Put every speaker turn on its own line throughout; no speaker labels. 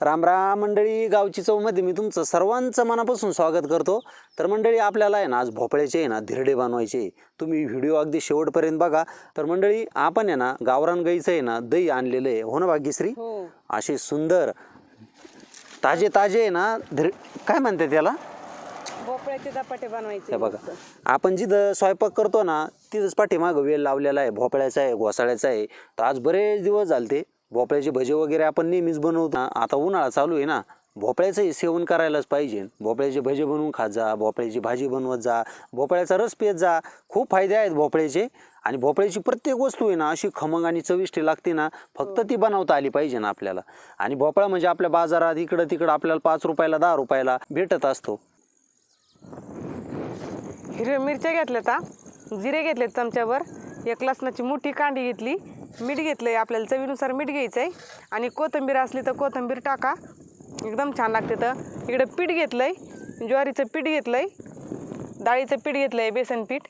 राम राम मंडळी गावची चौमध्ये मी तुमचं सर्वांचं मनापासून स्वागत करतो. तर मंडळी आपल्याला आहे ना आज भोपळ्याचे आहे ना धिरडे बनवायचे तुम्ही व्हिडिओ अगदी शेवटपर्यंत बघा. तर मंडळी आपण आहे ना गावरान गाईचं आहे ना दही आणलेलं आहे. हो ना भाग्यश्री?
हो.
असे सुंदर ताजे ताजे आहे ना धिर काय म्हणते त्याला?
भोपळ्याचे बनवायचे
बघा. आपण जिथं स्वयंपाक करतो ना तिथंच पाठीमागं वेल लावलेला आहे. भोपळ्याचा आहे घोसाळ्याचा आहे. तर आज बरेच दिवस झालते. भोपळ्याचे भजे वगैरे आपण नेहमीच बनवतो. आता उन्हाळा चालू आहे ना भोपळ्याचंही सेवन करायलाच पाहिजे. भोपळ्याचे भजे बनवून खात जा भोपळ्याची भाजी बनवत जा भोपळ्याचा रस पित जा. खूप फायदे आहेत भोपळ्याचे. आणि भोपळ्याची प्रत्येक वस्तू आहे ना अशी खमंग आणि चविष्टी लागते ना फक्त ती बनवता आली पाहिजे ना आपल्याला. आणि भोपळा म्हणजे आपल्या बाजारात इकडं तिकडं आपल्याला पाच रुपयाला दहा रुपयाला भेटत असतो.
हिरव्या मिरच्या घेतल्या जिरे घेतलेत चमच्यावर? एक लसणाची मोठी कांडी घेतली. मीठ घेतलं आहे आपल्याला चवीनुसार मीठ घ्यायचं आहे आणि कोथिंबीर असली तर कोथिंबीर टाका. एकदम छान लागते तर. इकडं पीठ घेतलं आहे ज्वारीचं पीठ घेतलं आहे डाळीचं पीठ घेतलं आहे बेसन पीठ.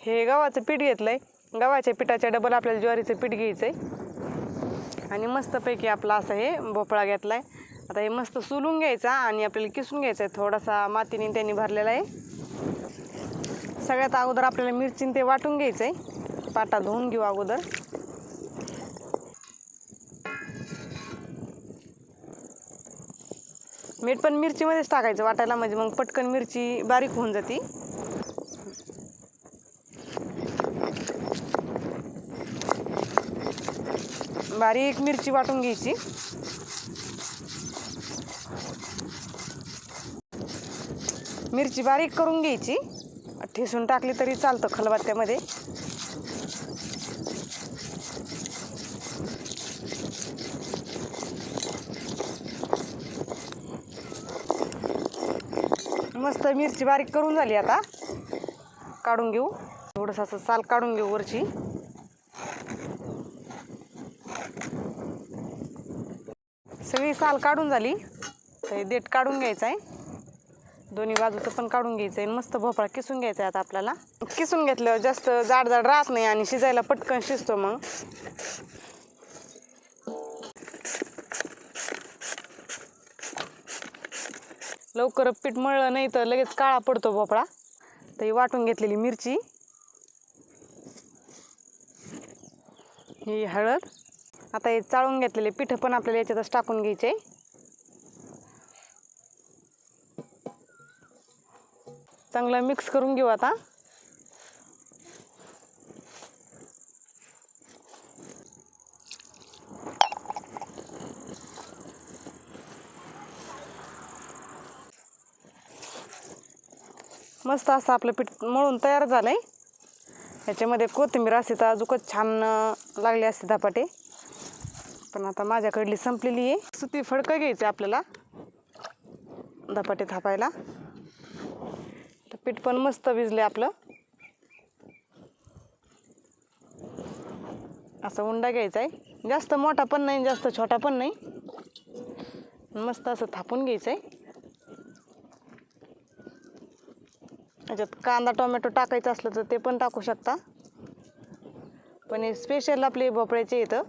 हे गव्हाचं पीठ घेतलं आहे गव्हाच्या पिठाच्या डबल आपल्याला ज्वारीचं पीठ घ्यायचं आहे आणि मस्तपैकी आपला असं हे भोपळा घेतला आहे आता हे मस्त सुलून घ्यायचा आणि आपल्याला किसून घ्यायचा आहे थोडासा मातीने त्यांनी भरलेला आहे. सगळ्यात अगोदर आपल्याला मिरचीन ते वाटून घ्यायचं आहे पाटा धुवून घेऊ अगोदर. मीठ पण मिरचीमध्येच टाकायचं वाटायला म्हणजे मग पटकन मिरची बारीक होऊन जाते. बारीक मिरची वाटून घ्यायची. मिरची बारीक करून घ्यायची. ठेसून टाकली तरी चालतं खलबत्त्यामध्ये. मस्त मिरची बारीक करून झाली आता. काढून घेऊ. थोडंसं असं साल काढून घेऊ वरची. सगळी साल काढून झाली. तर देठ काढून घ्यायचं आहे. दोन्ही बाजूचं पण काढून घ्यायचं आहे मस्त भोपळा किसून घ्यायचा आहे आता आपल्याला. किसून घेतल्यावर जास्त जाड जाड राहत नाही आणि शिजायला पटकन शिजतो मग. लवकर पीठ मळलं नाही तर लगेच काळा पडतो भोपळा. तर ही वाटून घेतलेली मिरची. ही हळद. आता हे चाळून घेतलेले पिठं पण आपल्याला याच्यातच टाकून घ्यायचे. चांगलं मिक्स करून घेऊ आता. मस्त असं आपलं पीठ मळून तयार झालं आहे याच्यामध्ये कोथिंबीर असते तर अजूकच छान लागले असते धपाटे. पण आता माझ्याकडली संपलेली आहे. सुती फडकं घ्यायचं आपल्याला. धपाटे थापायला. तर पीठ पण मस्त भिजले आपलं. असं उंडा घ्यायचा आहे. जास्त मोठा पण नाही जास्त छोटा पण नाही. मस्त असं थापून घ्यायचं आहे. याच्यात कांदा टोमॅटो टाकायचं असलं तर ते पण टाकू शकता. पण हे स्पेशल आपले भोपळ्याचे येतं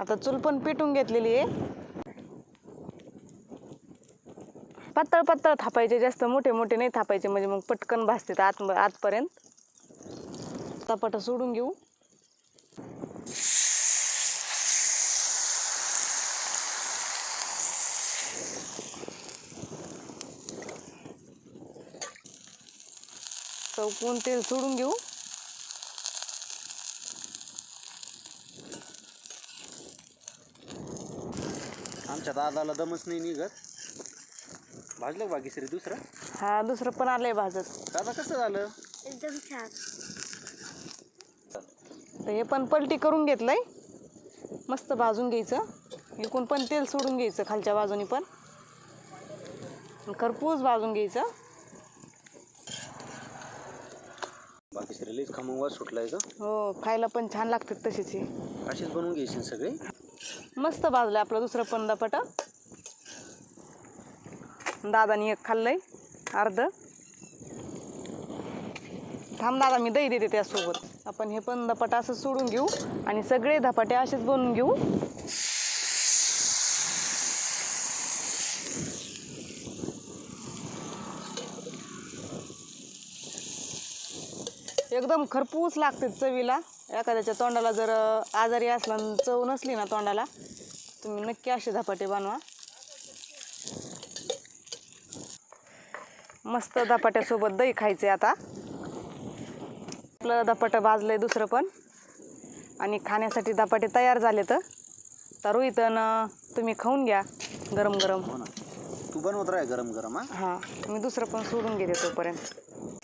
आता चूल पण पेटून घेतलेली आहे. पातळ पातळ थापायचे जास्त मोठे मोठे नाही थापायचे. म्हणजे मग पटकन भाजतात आत आतपर्यंत. चपाटा सोडून घेऊ. चौकून तेल सोडून घेऊ?
आमच्या दादाला दमच नाही निघत. भाजलं बाकी दुसरं?
हा दुसरं पण आलंय भाजत.
दादा कसं झालं?
एकदम छान.
तर हे पण पलटी करून घेतलंय. मस्त भाजून घ्यायचं. एकूण पण तेल सोडून घ्यायचं खालच्या बाजूनी पण. खरपूस भाजून घ्यायचं.
बाकी लईच खमंग वास सुटलाय का?
हो खायला पण छान लागतात तशीच हे
अशीच बनवून घ्यायची सगळे?
मस्त भाजलं आपलं दुसरं पण दपट दादानी एक खाल्लंय अर्ध. थांब दादा मी दही देते त्यासोबत. आपण हे पण धपाटा असं सोडून घेऊ आणि सगळे धपाटे असेच बनवून घेऊ. एकदम खरपूस लागते चवीला. एखाद्याच्या तोंडाला जर आजारी असला आणि चव नसली ना तोंडाला तुम्ही नक्की असे धपाटे बनवा. मस्त धपाट्यासोबत दही खायचे आता. आपलं धपाटं भाजलंय दुसरं पण. आणि खाण्यासाठी धपाटे तयार झाले तर तर रोहितन तुम्ही खाऊन घ्या गरम गरम.
हो ना. तू बनवत राह गरम गरम हा.
हां मी दुसरं पण सोडून घेते तोपर्यंत.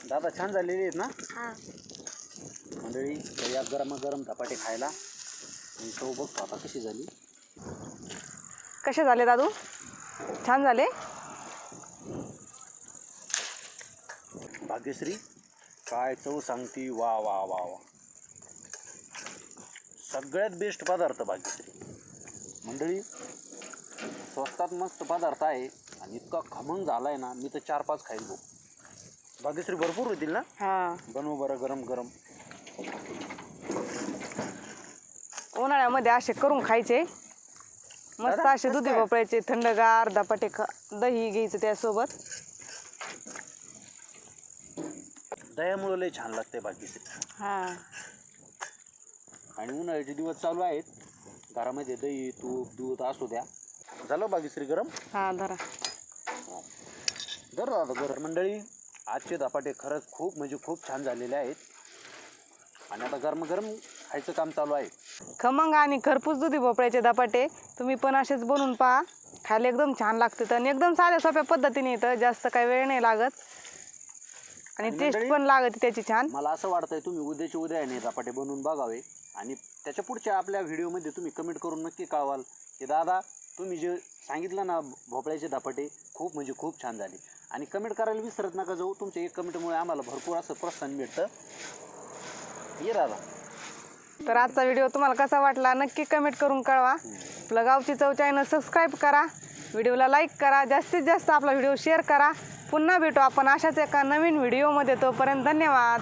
दादा छान झालेले आहेत ना? मंडळी तर या गरम गरम धपाटे खायला. आणि तो बघतो आता कशी झाली.
कसे झाले दादू? छान झाले?
भाग्यश्री काय चव सांगती? वा वा वा वा. सगळ्यात बेस्ट पदार्थ भाग्यश्री. मंडळी स्वस्तात मस्त पदार्थ आहे आणि इतका खमंग झालाय ना मी तर चार पाच खाईल भाग्यश्री भरपूर होतील ना?
हां.
बनवू बरं गरम गरम
उन्हाळ्यामध्ये असे करून खायचे. मस्त असे दुधी भोपळ्याचे थंडगार खा दही घ्यायचं त्यासोबत.
दह्यामुळं लय छान लागते भाग्यश्री
हां.
आणि उन्हाळ्याचे दिवस चालू आहेत. घरामध्ये दही तूप दूध असू द्या. झालं भाग्यश्री गरम?
हां धरा.
दर दादा मंडळी. आजचे धपाटे खरंच खूप म्हणजे खूप छान झालेले आहेत. आणि आता गरम गरम खायचं काम चालू आहे.
खमंग आणि खरपूस दुधी भोपळ्याचे धपाटे तुम्ही पण असेच बनवून पहा. खायला एकदम छान लागतात आणि एकदम साध्या सोप्या पद्धतीने येतं जास्त काही वेळ नाही लागत. आणि टेस्ट पण लागते त्याची छान.
मला असं वाटतंय तुम्ही उद्याच्या उद्या आहे धपाटे बनवून बघावे. आणि त्याच्या पुढच्या आपल्या व्हिडिओमध्ये तुम्ही कमेंट करून नक्की कळवाल की दादा तुम्ही जे सांगितलं ना भोपळ्याचे धपाटे खूप म्हणजे खूप छान झाले. आणि कमेंट करायला विसरत नका जाऊ. तुमच्या एक कमेंटमुळे आम्हाला भरपूर असं प्रोत्साहन मिळतं ये
तर आजचा व्हिडिओ तुम्हाला कसा वाटला नक्की कमेंट करून कळवा. आपलं गावची चव चॅनल सबस्क्राईब करा. व्हिडिओला लाईक करा. जास्तीत जास्त आपला व्हिडिओ शेअर करा. पुन्हा भेटू आपण अशाच एका नवीन व्हिडिओमध्ये. तोपर्यंत धन्यवाद.